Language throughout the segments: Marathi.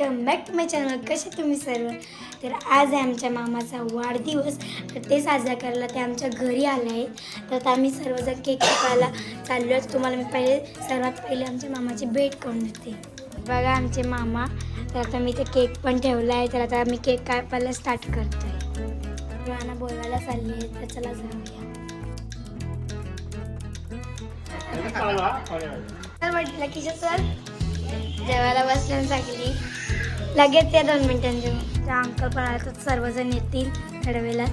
Welcome back to my channel. कसे तुम्ही सर्व? तर आज आहे आमच्या मामाचा वाढदिवस. तर ते साजरा करायला ते आमच्या घरी आले आहेत. तर आता आम्ही सर्वजण केक कापायला चाललो आहे तुम्हाला मी पहिले सर्वात पहिले आमच्या मामाची भेट करून देते. बघा आमचे मामा. तर आता मी ते केक पण ठेवला आहे. तर आता मी केक कापायला स्टार्ट करतो आहे राणा बोलवायला चालली आहे. तर चला जाऊया. तर म्हटलं की सर जेवायला बसल्यानं सांगली लगेच या दोन मिनिटांचे त्या अंकल पण आले तर सर्वजण येतील घडवेला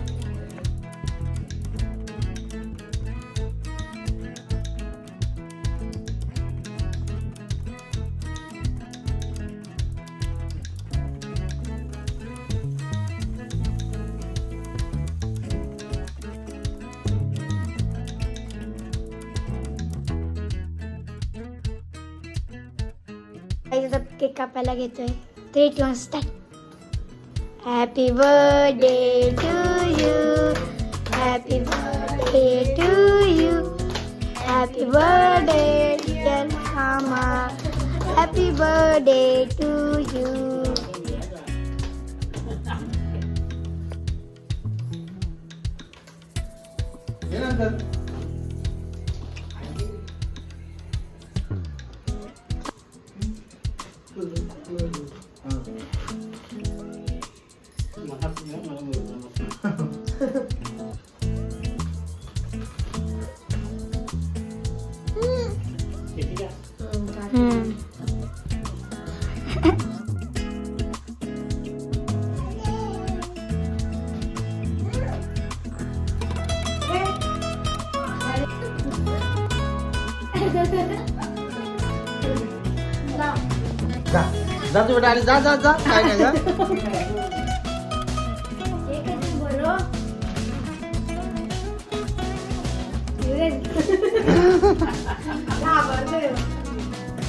केक कापायला घेतोय. Three, two, one, start. Happy birthday to you. Happy birthday to you. Happy birthday, dear Mama. Happy birthday to you. Hmm. जा तू बेटा अरे जा जा जा काय नाही जा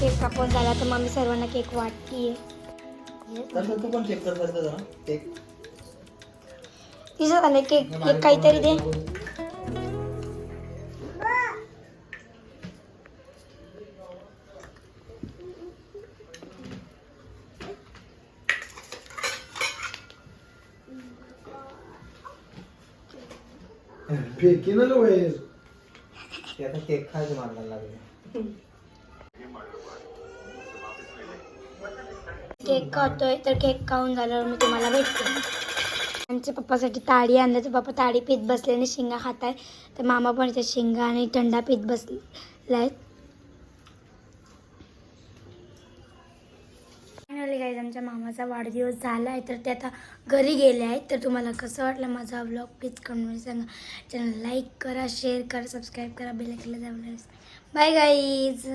केक कापून झाला तर मम्मी सर्वांना केक वाटतीये. तू पण चेक कर तसं जरा केक. तिचं झालं केक. केक काहीतरी दे. फेकी ना लो बाहेर ते आता केक खायचं मारला लागले. केक खातोय तर केक खाऊन झाल्यावर मी तुम्हाला भेटते. आमच्या पप्पासाठी ताडी आणल्याचं. पप्पा ताडी पीत बसले आणि शिंगा खात आहे तर मामा पण इथे शेंगा आणि थंडा पीत बसलाय. फायनली गाईज आमच्या मामाचा वाढदिवस झाला आहे तर ते आता घरी गेले आहेत. तर तुम्हाला कसं वाटलं माझा ब्लॉग प्लीज कमेंट सांगा. चॅनल लाईक करा शेअर करा सबस्क्राईब करा बेल जाऊ बाय गाईज